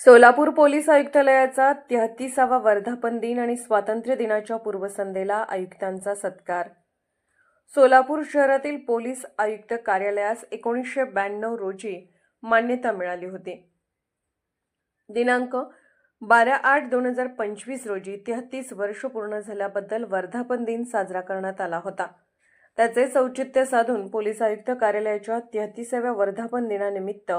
Solapur police आयुक्तालयाचा तेहतीसावा वर्धापन दिन आणि स्वातंत्र्य दिनाच्या पूर्वसंध्येला आयुक्तांचा सत्कार. सोलापूर शहरातील पोलीस आयुक्त कार्यालयास एकोणीसशे ब्याण्णव रोजी मान्यता मिळाली होती. दिनांक बारा आठ दोन हजार पंचवीस रोजी तेहतीस वर्ष पूर्ण झाल्याबद्दल वर्धापन दिन साजरा करण्यात आला होता. त्याचे औचित्य साधून पोलीस आयुक्त कार्यालयाच्या तेहतीसाव्या वर्धापन दिनानिमित्त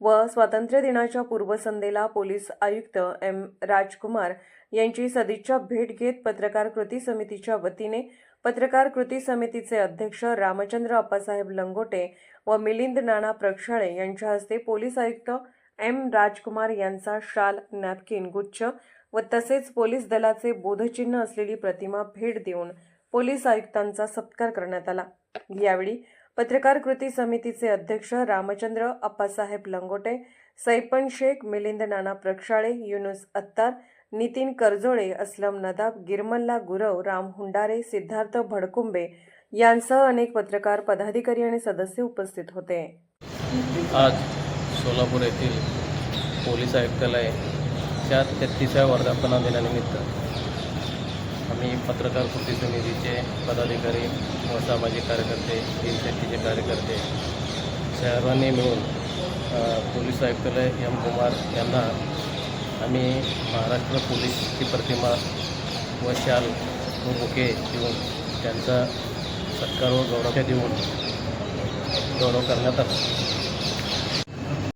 व स्वातंत्र्य दिनाच्या पूर्वसंध्येला पोलीस आयुक्त एम राजकुमार यांची सदिच्छा भेट घेत पत्रकार कृती समितीच्या वतीने पत्रकार कृती समितीचे अध्यक्ष रामचंद्र अप्पासाहेब लंगोटे व मिलिंद नाना प्रक्षाळे यांच्या हस्ते पोलीस आयुक्त एम राजकुमार यांचा शाल नॅपकिन गुच्छ व तसेच पोलीस दलाचे बोधचिन्ह असलेली प्रतिमा भेट देऊन पोलीस आयुक्तांचा सत्कार करण्यात आला. यावेळी पत्रकार कृती समितीचे अध्यक्ष रामचंद्र अप्पासाहेब लंगोटे सैपन शेख मिलिंद नाना प्रक्षाळे युनुस अत्तार नितीन करजोळे असलम नदाब गिरमल्ला गुरव राम हुंडारे सिद्धार्थ भडकुंबे यांसह अनेक पत्रकार पदाधिकारी आणि सदस्य उपस्थित होते. आज सोलापूर येथील पोलीस आयुक्तालयाच्या तेहतीसाव्या वर्धापना दिनानिमित्त आम्ही पत्रकार कृती समितीचे पदाधिकारी व सामाजिक कार्यकर्ते हिमशक्तीचे कार्यकर्ते सर्वांनी मिळून पोलीस आयुक्तालय एम. कुमार यांना आम्ही महाराष्ट्र पोलीसची प्रतिमा व शाल व बुके देऊन त्यांचा सत्कार व गौरव देऊन गौरव करण्यात आला.